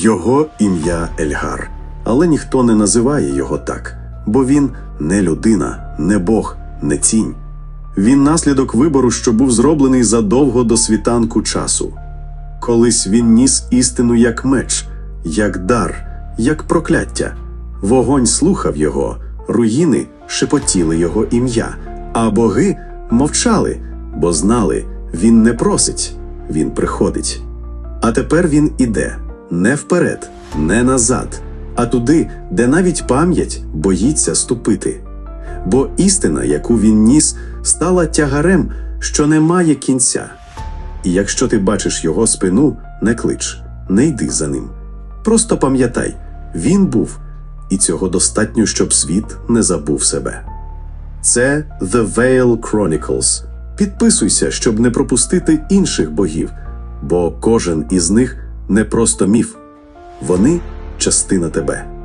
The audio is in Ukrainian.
Його ім'я Ельгар, але ніхто не називає його так, бо він не людина, не Бог, не тінь. Він наслідок вибору, що був зроблений задовго до світанку часу. Колись він ніс істину як меч, як дар, як прокляття. Вогонь слухав його, руїни шепотіли його ім'я, а боги мовчали, бо знали, він не просить, він приходить. А тепер він іде не вперед, не назад, а туди, де навіть пам'ять боїться ступити. Бо істина, яку він ніс, стала тягарем, що не має кінця. І якщо ти бачиш його спину, не клич, не йди за ним. Просто пам'ятай, він був, і цього достатньо, щоб світ не забув себе. Це The Veil Chronicles. Підписуйся, щоб не пропустити інших богів, бо кожен із них не просто міф, вони частина тебе.